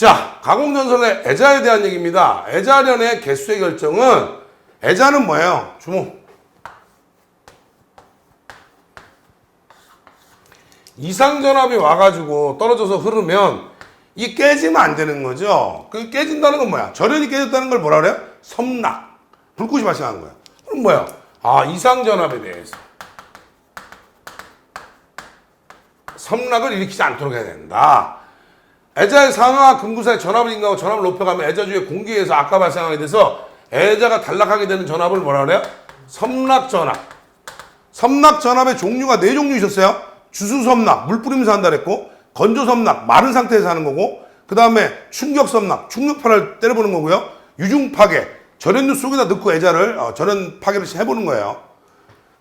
자, 가공전선의 애자에 대한 얘기입니다. 애자련의 개수의 결정은 애자는 뭐예요? 주목. 이상전압이 와가지고 떨어져서 흐르면 이 깨지면 안 되는 거죠. 그 깨진다는 건 뭐야? 절연이 깨졌다는 걸 뭐라 그래요? 섬락. 불꽃이 발생하는 거야. 그럼 뭐야? 아, 이상전압에 대해서. 섬락을 일으키지 않도록 해야 된다. 애자의 상하 금구사의 전압을 인가하고 전압을 높여가면 애자 주의 공기에서 아까 발생하게 돼서 애자가 단락하게 되는 전압을 뭐라 그래요? 섬락 전압. 섬락 전압의 종류가 네 종류 있었어요. 주수 섬락, 물 뿌리면서 한다 그랬고, 건조 섬락, 마른 상태에서 하는 거고, 그 다음에 충격 섬락, 충격파를 때려보는 거고요. 유중 파괴, 절연류 속에다 넣고 애자를 어, 절연 파괴를 해보는 거예요.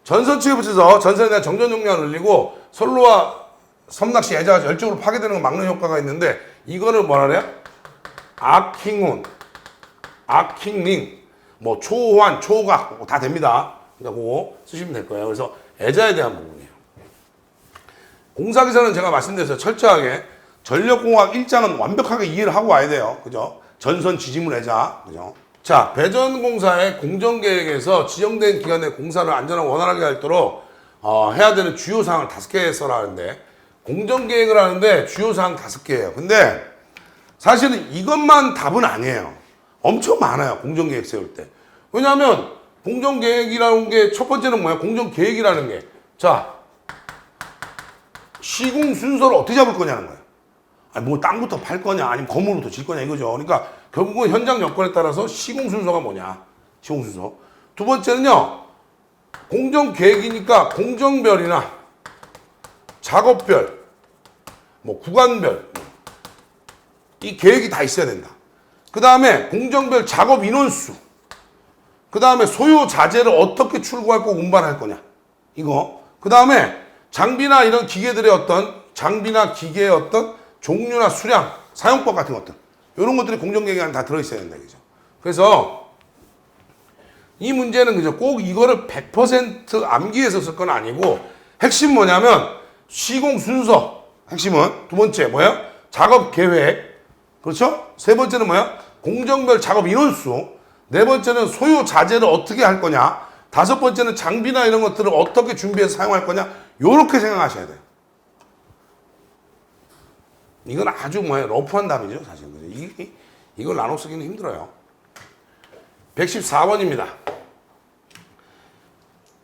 전선 측에 붙여서 전선에 대한 정전 용량을 늘리고 선로와 섬낚시 애자가 열적으로 파괴되는 걸 막는 효과가 있는데 이거를 뭐라 그래요? 아킹온, 아킹링, 뭐 초호환, 초각 뭐다 됩니다. 그러니까 그거 쓰시면 될 거예요. 그래서 애자에 대한 부분이에요. 공사기사는 제가 말씀드렸어요. 철저하게 전력공학 일장은 완벽하게 이해를 하고 와야 돼요. 그죠? 전선 지지물 애자. 그죠? 자, 배전공사의 공정계획에서 지정된 기간에 공사를 안전하고 원활하게 할 도록 어, 해야 되는 주요 사항을 다섯 개 써라 하는데 공정 계획을 하는데 주요 사항 다섯 개예요. 근데 사실은 이것만 답은 아니에요. 엄청 많아요. 공정 계획 세울 때. 왜냐하면 공정 계획이라는 게 첫 번째는 뭐야? 공정 계획이라는 게. 자, 시공 순서를 어떻게 잡을 거냐는 거예요. 아니, 뭐 땅부터 팔 거냐, 아니면 건물부터 질 거냐 이거죠. 그러니까 결국은 현장 여건에 따라서 시공 순서가 뭐냐. 시공 순서. 두 번째는요, 공정 계획이니까 공정별이나 작업별, 뭐 구간별, 이 계획이 다 있어야 된다. 그 다음에 공정별 작업 인원수, 그 다음에 소요 자재를 어떻게 출고할 거 운반할 거냐. 이거. 그 다음에 장비나 이런 기계들의 어떤 장비나 기계의 어떤 종류나 수량, 사용법 같은 것들. 이런 것들이 공정 계획에 안에 다 들어있어야 된다. 그죠. 그래서 이 문제는 그죠. 꼭 이거를 100% 암기해서 쓸 건 아니고 핵심 뭐냐면 시공 순서. 핵심은 두 번째 뭐야? 작업 계획. 그렇죠? 세 번째는 뭐야? 공정별 작업 인원수. 네 번째는 소요 자재를 어떻게 할 거냐. 다섯 번째는 장비나 이런 것들을 어떻게 준비해서 사용할 거냐. 요렇게 생각하셔야 돼요. 이건 아주 뭐야 러프한 답이죠 사실? 이, 이걸 나눠 쓰기는 힘들어요 114번입니다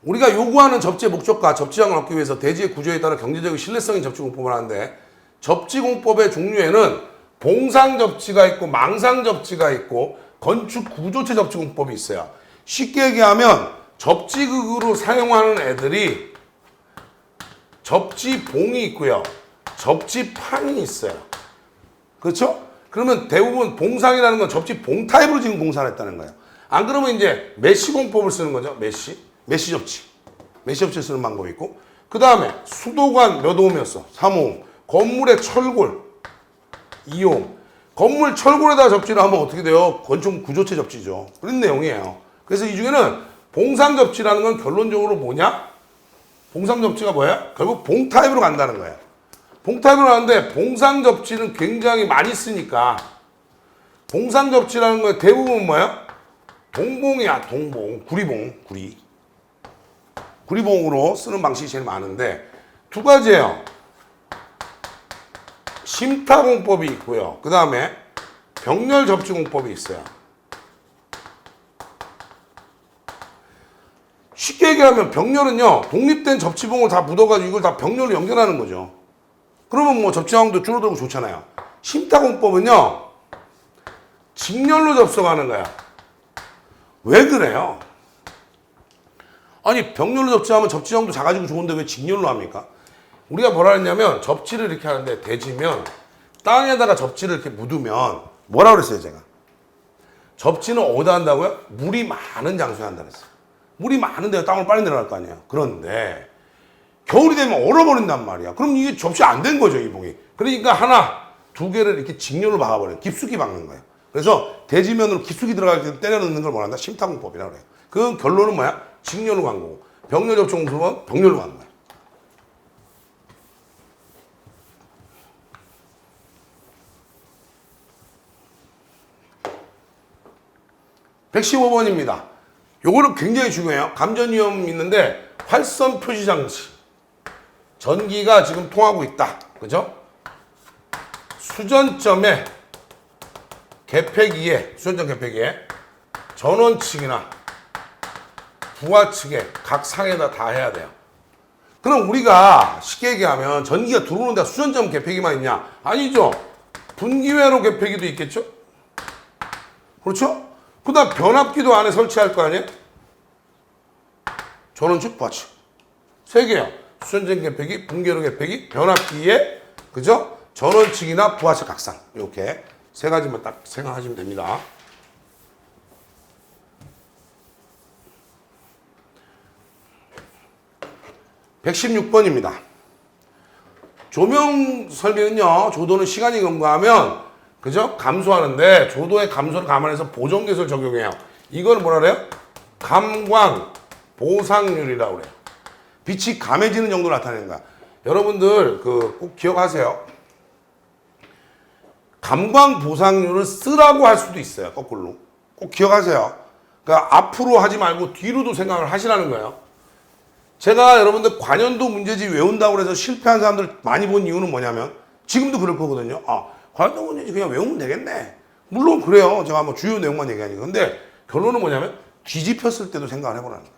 우리가 요구하는 접지의 목적과 접지량을 얻기 위해서 대지의 구조에 따라 경제적인 신뢰성인 접지공법을 하는데 접지공법의 종류에는 봉상 접지가 있고 망상 접지가 있고 건축 구조체 접지공법이 있어요 쉽게 얘기하면 접지극으로 사용하는 애들이 접지봉이 있고요. 접지판이 있어요. 그렇죠? 그러면 대부분 봉상이라는 건 접지봉 타입으로 지금 공사를 했다는 거예요. 안 그러면 이제 메시 공법을 쓰는 거죠. 메시. 메시 접지. 메시 접지 쓰는 방법이 있고. 그 다음에 수도관 몇 호음이었어? 3호음. 건물의 철골 2호음. 건물 철골에다 접지를 하면 어떻게 돼요? 건축 구조체 접지죠. 그런 내용이에요. 그래서 이 중에는 봉상 접지라는 건 결론적으로 뭐냐? 봉상 접지가 뭐야? 결국 봉 타입으로 간다는 거야. 봉 타입으로 가는데 봉상 접지는 굉장히 많이 쓰니까 봉상 접지라는 거 대부분 뭐야? 동봉이야, 동봉, 구리봉, 구리. 구리봉으로 쓰는 방식이 제일 많은데 두 가지예요. 심타공법이 있고요. 그 다음에 병렬 접지공법이 있어요. 쉽게 얘기하면 병렬은요 독립된 접지봉을 다 묻어가지고 이걸 다 병렬로 연결하는 거죠. 그러면 뭐 접지항도 줄어들고 좋잖아요. 심타공법은요 직렬로 접속하는 거야. 왜 그래요? 아니 병렬로 접지하면 접지형도 작아지고 좋은데 왜 직렬로 합니까? 우리가 뭐라 했냐면 접지를 이렇게 하는데 대지면 땅에다가 접지를 이렇게 묻으면 뭐라 그랬어요 제가? 접지는 어디다 한다고요? 물이 많은 장소에 한다 그랬어요. 물이 많은데 땅으로 빨리 내려갈 거 아니에요. 그런데 겨울이 되면 얼어버린단 말이야. 그럼 이게 접시 안 된 거죠, 이 봉이. 그러니까 하나, 두 개를 이렇게 직렬로 박아버려요. 깊숙이 박는 거예요. 그래서 대지면으로 깊숙이 들어갈 때 때려 넣는 걸 뭐란다? 심타공법이라고 그래요. 그 결론은 뭐야? 식료로 간 거고 병렬 접촉 공수는 병렬로 간 거야. 백십오 번입니다 요거는 굉장히 중요해요. 감전 위험 있는데 활선 표시 장치. 전기가 지금 통하고 있다. 그죠? 수전점에 개폐기에 수전점 개폐기에 전원측이나 부하 측에 각 상에다 다 해야 돼요. 그럼 우리가 쉽게 얘기하면 전기가 들어오는데 수전점 개폐기만 있냐? 아니죠. 분기회로 개폐기도 있겠죠? 그렇죠? 그 다음 변압기도 안에 설치할 거 아니에요? 전원축, 부하축. 세 개요. 수전점 개폐기, 분기회로 개폐기, 변압기에, 그죠? 전원축이나 부하축 각상. 이렇게 세 가지만 딱 생각하시면 됩니다. (116번입니다) 조명 설비는요 조도는 시간이 경과하면 그죠? 감소하는데 조도의 감소를 감안해서 보정 계수를 적용해요. 이걸 뭐라 그래요? 감광 보상률이라고 그래요. 빛이 감해지는 정도를 나타내는 거야 여러분들 그 꼭 기억하세요. 감광 보상률을 쓰라고 할 수도 있어요 거꾸로. 꼭 기억하세요. 그러니까 앞으로 하지 말고 뒤로도 생각을 하시라는 거예요 제가 여러분들 관연도 문제집 외운다고 해서 실패한 사람들 많이 본 이유는 뭐냐면 지금도 그럴 거거든요. 아, 관연도 문제집 그냥 외우면 되겠네. 물론 그래요. 제가 뭐 주요 내용만 얘기하니까. 근데 결론은 뭐냐면 뒤집혔을 때도 생각을 해보라는 거예요.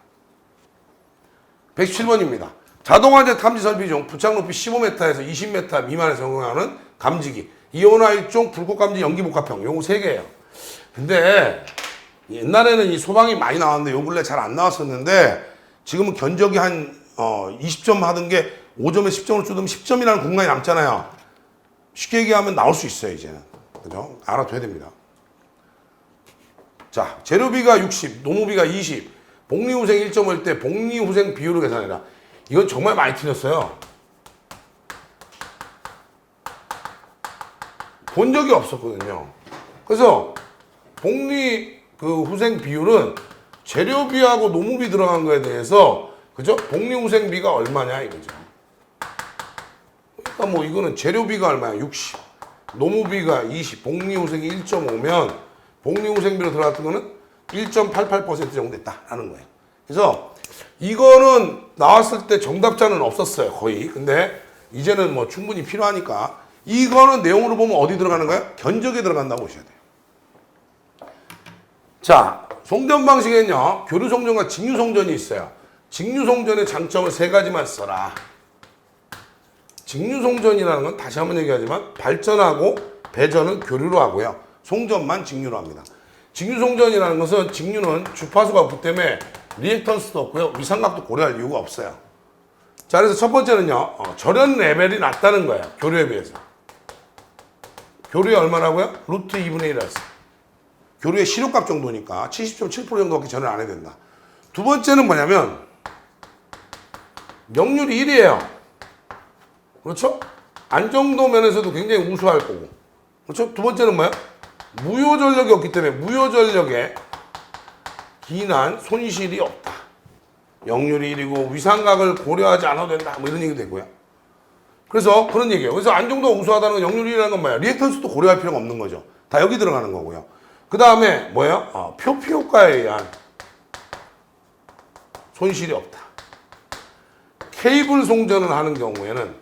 117번입니다. 자동화재 탐지 설비 중 부착 높이 15m에서 20m 미만에서 적용하는 감지기. 이온화 일종 불꽃 감지 연기 복합형. 요거 세 개예요. 근데 옛날에는 이 소방이 많이 나왔는데 요 근래 잘 안 나왔었는데 지금은 견적이 한 어, 20점 하던 게 5점에 10점으로 줄으면 10점이라는 공간이 남잖아요. 쉽게 얘기하면 나올 수 있어요, 이제는. 그죠? 알아둬야 됩니다. 자, 재료비가 60, 노무비가 20, 복리후생 1.5일 때 복리후생 비율을 계산해라. 이건 정말 많이 틀렸어요. 본 적이 없었거든요. 그래서 복리 그 후생 비율은 재료비하고 노무비 들어간 거에 대해서 그죠? 복리후생비가 얼마냐 이거죠. 그러니까 뭐 이거는 재료비가 얼마야? 60. 노무비가 20, 복리후생이 1.5면 복리후생비로 들어갔던 거는 1.88% 정도 됐다라는 거예요. 그래서 이거는 나왔을 때 정답자는 없었어요, 거의. 근데 이제는 뭐 충분히 필요하니까 이거는 내용으로 보면 어디 들어가는 거야? 견적에 들어간다고 보셔야 돼요. 자, 송전 방식에는요, 교류 송전과 직류 송전이 있어요. 직류 송전의 장점을 세 가지만 써라. 직류 송전이라는 건 다시 한번 얘기하지만 발전하고 배전은 교류로 하고요. 송전만 직류로 합니다. 직류 송전이라는 것은 직류는 주파수가 없기 때문에 리액턴스도 없고요. 위상각도 고려할 이유가 없어요. 자, 그래서 첫 번째는요, 어, 절연 레벨이 낮다는 거예요. 교류에 비해서. 교류에 얼마라고요? 루트 2분의 1이었어요. 교류의 실효값 정도니까 70.7% 정도밖에 전혀 안 해야 된다. 두 번째는 뭐냐면 명률이 1이에요. 그렇죠? 안정도 면에서도 굉장히 우수할 거고. 그렇죠? 두 번째는 뭐야? 무효 전력이 없기 때문에 무효 전력에 기난 손실이 없다. 명률이 1이고 위상각을 고려하지 않아도 된다. 뭐 이런 얘기도 되고요. 그래서 그런 얘기예요. 그래서 안정도가 우수하다는 건 영률이라는 건 뭐야? 리액턴스도 고려할 필요가 없는 거죠. 다 여기 들어가는 거고요. 그 다음에 뭐예요? 어, 표피 효과에 의한 손실이 없다. 케이블 송전을 하는 경우에는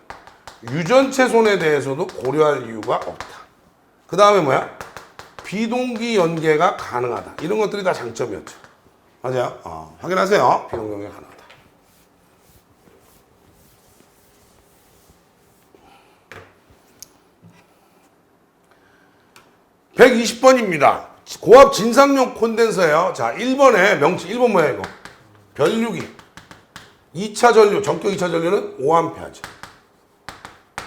유전체 손에 대해서도 고려할 이유가 없다. 그 다음에 뭐야? 비동기 연계가 가능하다. 이런 것들이 다 장점이었죠. 맞아요? 어, 확인하세요. 비동기 연계가 가능하다. (120번입니다) 고압 진상용 콘덴서예요 자 1번에 명치 1번 뭐야 이거 변류기 2차 전류 전격 2차 전류는 5A죠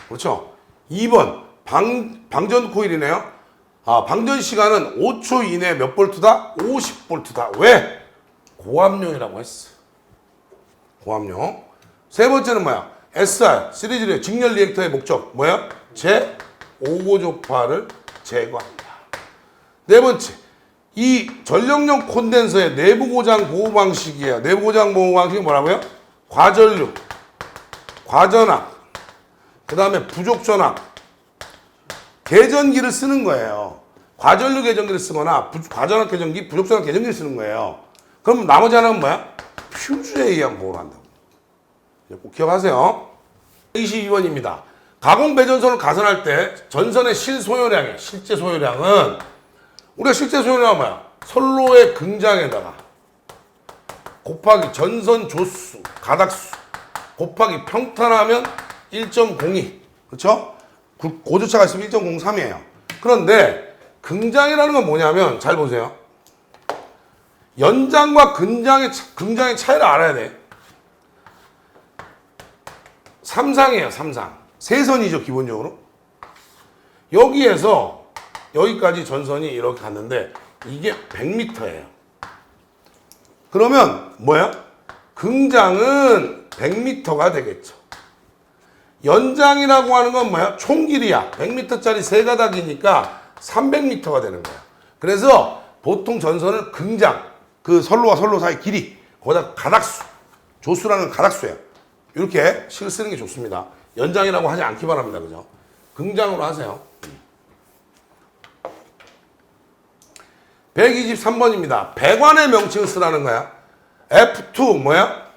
그렇죠 2번 방, 방전 코일이네요 아, 방전 시간은 5초 이내 몇 볼트다? 50볼트다. 왜? 고압용이라고 했어. 고압용. 세 번째는 뭐야? SR, 시리즈의 직렬 리액터의 목적. 뭐야? 제 5고조파를 제거합니다. 네 번째. 이 전력용 콘덴서의 내부 고장 보호 방식이에요. 내부 고장 보호 방식이 뭐라고요? 과전류, 과전압, 그 다음에 부족 전압, 개전기를 쓰는 거예요. 과전류 계정기를 쓰거나 부- 과전압 계정기, 부족 전압 계정기를 쓰는 거예요. 그럼 나머지 하나는 뭐야? 퓨즈에 의한 보호를 한다고. 꼭 기억하세요. 22번입니다. 가공 배전선을 가선할 때 전선의 실소요량이 실제 소요량은 우리가 실제 소요량은 뭐야? 선로의 긍장에다가 곱하기 전선 조수, 가닥수 곱하기 평탄하면 1.02 그렇죠? 구- 고주차가 있으면 1.03이에요. 그런데 긍장이라는 건 뭐냐면 잘 보세요. 연장과 근장의 차- 긍장의 차이를 알아야 돼. 삼상이에요, 삼상. 세선이죠, 기본적으로. 여기에서 여기까지 전선이 이렇게 갔는데 이게 100m예요. 그러면 뭐야? 긍장은 100m가 되겠죠. 연장이라고 하는 건 뭐야? 총 길이야. 100m짜리 세 가닥이니까 300m가 되는 거야. 그래서 보통 전선을 긍장, 그 선로와 선로 사이 길이, 거기다 가닥수, 조수라는 가닥수예요. 이렇게 식을 쓰는 게 좋습니다. 연장이라고 하지 않기 바랍니다. 그죠? 긍장으로 하세요. 123번입니다. 배관의 명칭을 쓰라는 거야. F2 뭐야?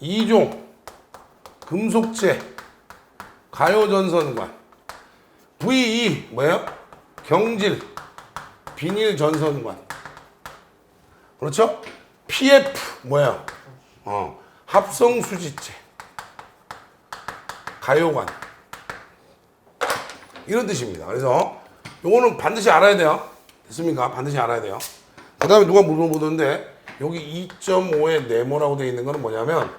이종 금속재 가요전선관 V2 뭐예요? 경질 비닐 전선관 그렇죠? PF 뭐예요? 어, 합성 수지체 가요관 이런 뜻입니다. 그래서 요거는 반드시 알아야 돼요. 됐습니까? 반드시 알아야 돼요. 그 다음에 누가 물어보던데 여기 2.5의 네모라고 되어 있는 거는 뭐냐면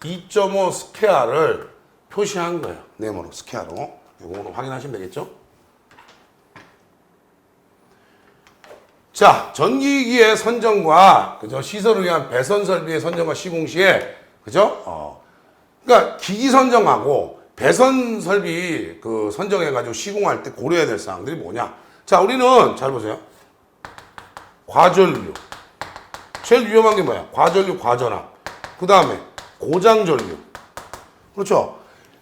2.5 스퀘어를 표시한 거예요. 네모로 스퀘어로. 이거는 확인하시면 되겠죠? 자, 전기기의 선정과 그죠? 시설을 위한 배선 설비의 선정과 시공 시에 그죠? 어. 그러니까 기기 선정하고 배선 설비 그 선정해 가지고 시공할 때 고려해야 될 사항들이 뭐냐? 자, 우리는 잘 보세요. 과전류. 제일 위험한 게 뭐야? 과전류, 과전압. 그 다음에 고장전류. 그렇죠?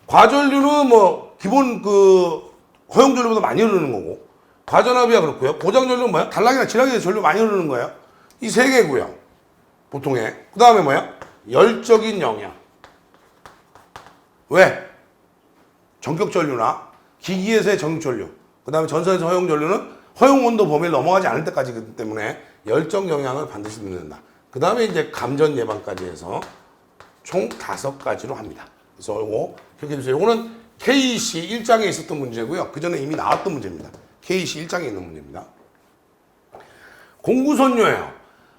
과전류는 뭐 기본 그 허용전류보다 많이 흐르는 거고 과전압이야 그렇고요. 고장전류는 뭐야? 단락이나 지락이 전류 많이 흐르는 거예요. 이 세 개고요. 보통의. 그 다음에 뭐야? 열적인 영향. 왜? 전격 전류나 기기에서의 전격 전류. 그 다음에 전선에서 허용 전류는 허용 온도 범위를 넘어가지 않을 때까지기 때문에 열적 영향을 반드시 넣는다. 그 다음에 이제 감전 예방까지 해서 총 다섯 가지로 합니다. 그래서 이거 기억해 주세요. 이거는 KEC 1장에 있었던 문제고요. 그 전에 이미 나왔던 문제입니다. KEC 1장에 있는 문제입니다. 공구선료예요.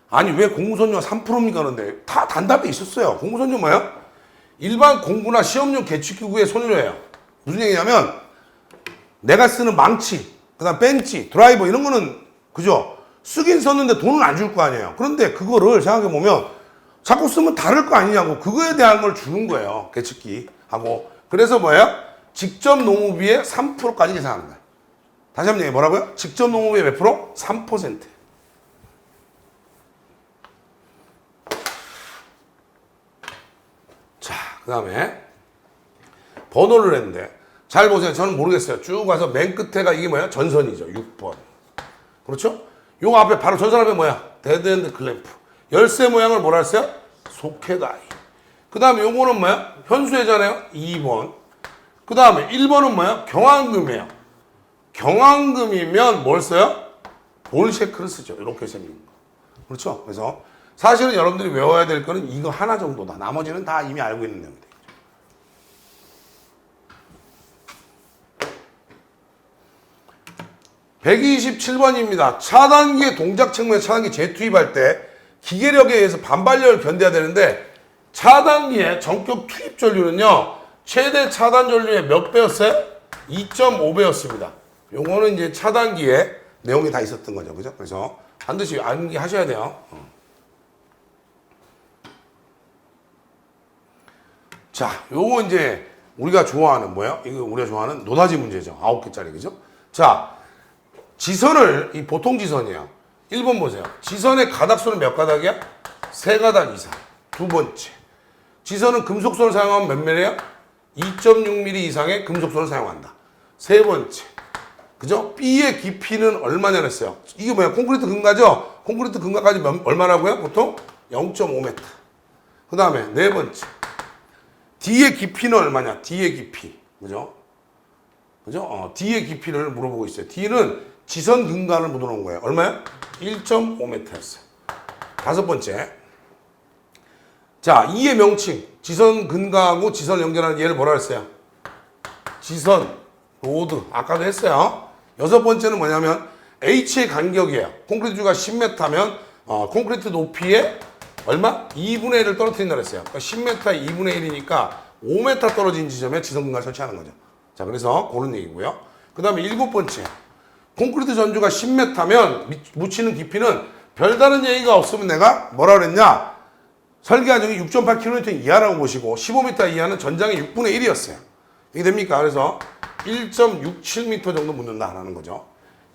아니 왜 공구선료가 3%입니까? 그런데 다 단답에 있었어요. 공구선료 뭐예요? 일반 공구나 시험용 계측기구의 선료예요. 무슨 얘기냐면 내가 쓰는 망치, 그다음 벤치, 드라이버 이런 거는 그죠? 쓰긴 썼는데 돈은 안 줄 거 아니에요. 그런데 그거를 생각해 보면 자꾸 쓰면 다를 거 아니냐고 그거에 대한 걸 주는 거예요. 계측기 하고 그래서 뭐예요? 직접 농업비의 3%까지 계산하는 거예요. 다시 한번 얘기해 뭐라고요? 직접 농업비의 몇 프로? 3%. 자, 그 다음에 번호를 했는데 잘 보세요. 저는 모르겠어요. 쭉 가서 맨 끝에가 이게 뭐야? 전선이죠. 6번. 그렇죠? 요 앞에 바로 전선 앞에 뭐야? 데드엔드 클램프. 열쇠 모양을 뭐라 했어요? 소켓아이. 그 다음에 요거는 뭐야? 현수회잖아요. 2번. 그 다음에 1번은 뭐야? 경황금이에요. 경황금이면 뭘 써요? 볼셰크를 쓰죠. 이렇게 생긴 거. 그렇죠? 그래서 사실은 여러분들이 외워야 될 거는 이거 하나 정도다. 나머지는 다 이미 알고 있는 내용이다. (127번입니다) 차단기의 동작 측면에 차단기 재투입할 때 기계력에 의해서 반발력을 견뎌야 되는데 차단기의 전격 투입 전류는요 최대 차단 전류의 몇 배였어요? 2.5배였습니다. 요거는 이제 차단기에 내용이 다 있었던 거죠, 그죠? 그래서 반드시 암기하셔야 돼요. 어. 자, 요거 이제 우리가 좋아하는 뭐야? 이거 우리가 좋아하는 노다지 문제죠. 아홉 개짜리 그죠? 자, 지선을 이 보통 지선이에요. 1번 보세요. 지선의 가닥수는 몇 가닥이야? 세 가닥 이상. 두 번째. 지선은 금속선을 사용하면 몇 밀이야? 2.6mm 이상의 금속선을 사용한다. 세 번째. 그죠? B의 깊이는 얼마냐 그랬어요. 이게 뭐야? 콘크리트 근가죠? 콘크리트 근가까지 몇- 얼마라고요? 보통 0.5m. 그 다음에 네 번째. D의 깊이는 얼마냐? D의 깊이. 그죠? 그죠? 어, D의 깊이를 물어보고 있어요. D는 지선 근간을 묻어놓은 거예요. 얼마야? 1.5m였어요. 다섯 번째. 자, E의 명칭. 지선 근가하고 지선 연결하는 얘를 뭐라 했어요? 지선, 로드. 아까도 했어요. 여섯 번째는 뭐냐면 H의 간격이에요. 콘크리트가 10m면 어, 콘크리트 높이의 얼마? 2분의 1을 떨어뜨린다 그랬어요. 그러니까 10m의 2분의 1이니까 5m 떨어진 지점에 지선 근간을 설치하는 거죠. 자, 그래서 그런 얘기고요. 그 다음에 일곱 번째. 콘크리트 전주가 10m면 묻히는 깊이는 별다른 얘기가 없으면 내가 뭐라 그랬냐? 설계 과정이 6.8km 이하라고 보시고 15m 이하는 전장의 6분의 1이었어요. 이게 됩니까? 그래서 1.67m 정도 묻는다라는 거죠.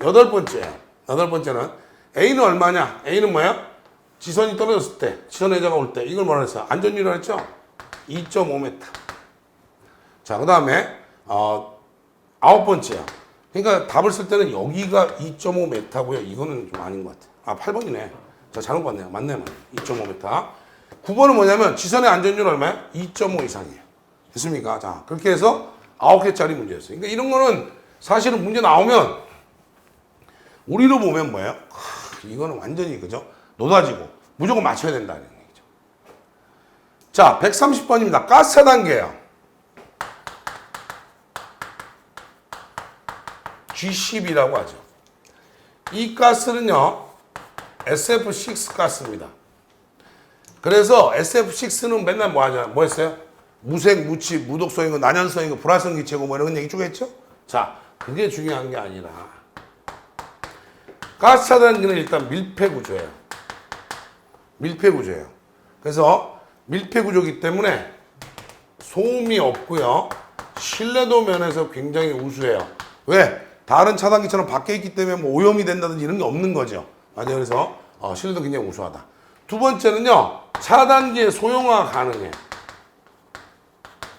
여덟 번째. 여덟 번째는 A는 얼마냐? A는 뭐야? 지선이 떨어졌을 때, 지선 회자가 올 때, 이걸 뭐라 했어요? 안전율이라고 했죠? 2.5m. 자, 그 다음에, 어, 아홉 번째야. 그러니까 답을 쓸 때는 여기가 2.5m고요. 이거는 좀 아닌 것 같아요. 아, 8번이네. 자, 잘못 봤네요. 맞네, 맞네. 2.5m. 9번은 뭐냐면 지선의 안전율 얼마야? 2.5 이상이에요. 됐습니까? 자, 그렇게 해서 9개짜리 문제였어요. 그러니까 이런 거는 사실은 문제 나오면 우리로 보면 뭐예요? 하, 이거는 완전히 그죠? 노다지고 무조건 맞춰야 된다는 얘기죠. 자, 130번입니다. 가스 차단계예요. G10이라고 하죠. 이 가스는요, SF6 가스입니다. 그래서 SF6는 맨날 뭐 하냐, 뭐 했어요? 무색, 무치, 무독성이고, 난연성이고, 불활성 기체고, 뭐 이런 얘기 쭉 했죠? 자, 그게 중요한 게 아니라, 가스 차단기는 일단 밀폐 구조예요. 밀폐 구조예요. 그래서 밀폐 구조기 때문에 소음이 없고요. 신뢰도 면에서 굉장히 우수해요. 왜? 다른 차단기처럼 밖에 있기 때문에 뭐 오염이 된다든지 이런 게 없는 거죠. 맞아요. 그래서 어, 신뢰도 굉장히 우수하다. 두 번째는요. 차단기의 소형화 가능해.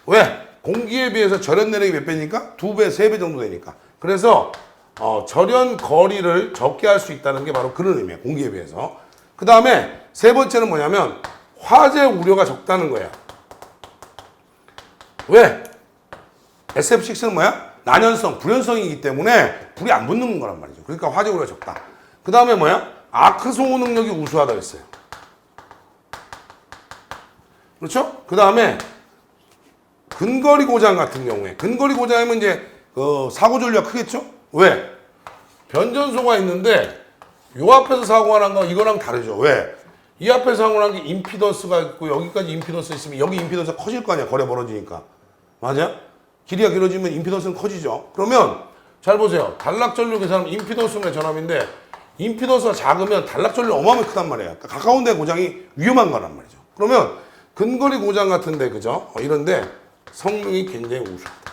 왜? 공기에 비해서 절연 내력이 몇 배니까? 두 배, 세 배 정도 되니까. 그래서 어, 절연 거리를 적게 할 수 있다는 게 바로 그런 의미예요. 공기에 비해서. 그 다음에 세 번째는 뭐냐면 화재 우려가 적다는 거예요. 왜? SF6는 뭐야? 난연성, 불연성이기 때문에 불이 안 붙는 거란 말이죠. 그러니까 화재 우려가 적다. 그 다음에 뭐야? 아크 소호 능력이 우수하다 그랬어요. 그렇죠? 그 다음에 근거리 고장 같은 경우에 근거리 고장이면 이제 그 사고 전류가 크겠죠? 왜? 변전소가 있는데 요 앞에서 사고가 난 거 이거랑 다르죠. 왜? 이 앞에서 사고가 난게 임피던스가 있고 여기까지 임피던스 있으면 여기 임피던스가 커질 거 아니야. 거리 벌어지니까. 맞아? 길이가 길어지면 임피던스는 커지죠. 그러면 잘 보세요. 단락 전류 계산하면 임피던스의 전압인데 임피던스가 작으면 단락 전류 어마어마하게 크단 말이에요. 그러니까 가까운 데 고장이 위험한 거란 말이죠. 그러면 근거리 고장 같은데 그죠? 어, 이런데 성능이 굉장히 우수하다.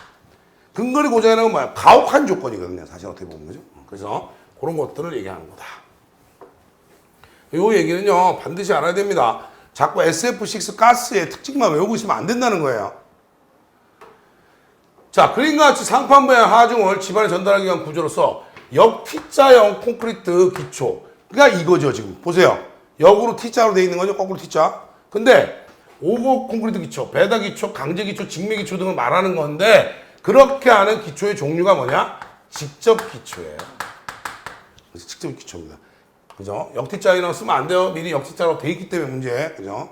근거리 고장이라는 건? 가혹한 조건이거든요. 사실 어떻게 보면 그죠? 그래서 그런 것들을 얘기하는 거다. 요 얘기는요 반드시 알아야 됩니다. 자꾸 SF6 가스의 특징만 외우고 있으면 안 된다는 거예요. 자, 그림과 같이 상판부의 하중을 집안에 전달하기 위한 구조로서 역 T자형 콘크리트 기초가 이거죠, 지금. 보세요. 역으로 T자로 되어 있는 거죠, 거꾸로 T자. 근데 오버 콘크리트 기초, 배다 기초, 강제 기초, 직매 기초 등을 말하는 건데 그렇게 하는 기초의 종류가 뭐냐? 직접 기초예요. 그래서 직접 기초입니다. 그죠? 역티자이라고 쓰면 안 돼요. 미리 역티자로 돼 있기 때문에 문제. 그죠?